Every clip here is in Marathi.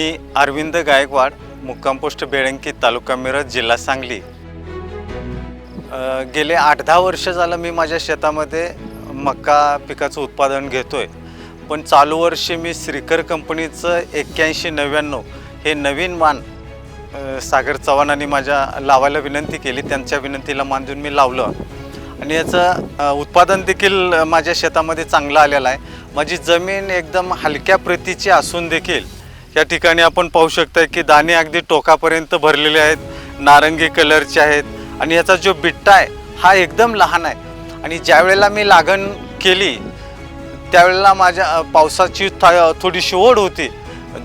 मी अरविंद गायकवाड मुक्काम पोस्ट बेळंकी तालुका मिरज जिल्हा सांगली. गेले आठ दहा वर्ष झालं मी माझ्या शेतामध्ये मका पिकाचं उत्पादन घेतो आहे पण चालू वर्षी मी श्रीकर कंपनीचं एक्क्याऐंशी नव्याण्णव हे नवीन वाण सागर चव्हाणांनी माझ्या लावायला विनंती केली त्यांच्या विनंतीला मान देऊन मी लावलं. आणि याचं उत्पादन देखील माझ्या शेतामध्ये चांगलं आलेलं आहे. माझी जमीन एकदम हलक्या प्रतीची असून देखील या ठिकाणी आपण पाहू शकता की दाणे अगदी टोकापर्यंत भरलेले आहेत नारंगी कलरचे आहेत आणि याचा जो बिट्टा आहे हा एकदम लहान आहे. आणि ज्या वेळेला मी लागण केली त्यावेळेला माझ्या पावसाची था थोडीशी ओढ होती.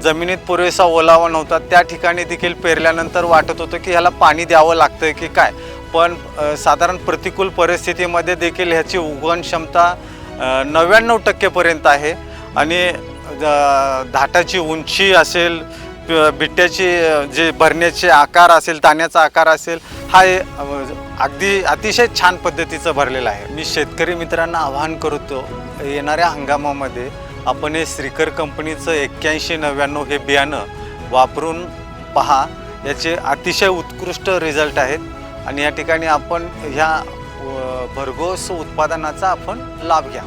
जमिनीत पुरेसा ओलावा नव्हता. त्या ठिकाणी देखील पेरल्यानंतर वाटत होतं की ह्याला पाणी द्यावं लागतं की काय? पण साधारण प्रतिकूल परिस्थितीमध्ये देखील ह्याची उगवण क्षमता नव्याण्णव टक्केपर्यंत आहे. आणि धाटाची उंची असेल बिट्ट्याची जे भरण्याचे आकार असेल ताण्याचा आकार असेल हा अगदी अतिशय छान पद्धतीचं भरलेलं आहे. मी शेतकरी मित्रांना आवाहन करतो येणाऱ्या हंगामामध्ये आपण हे श्रीकर कंपनीचं एक्क्याऐंशी नव्याण्णव हे बियाणं वापरून पहा. याचे अतिशय उत्कृष्ट रिझल्ट आहेत आणि या ठिकाणी आपण ह्या भरघोस उत्पादनाचा आपण लाभ घ्या.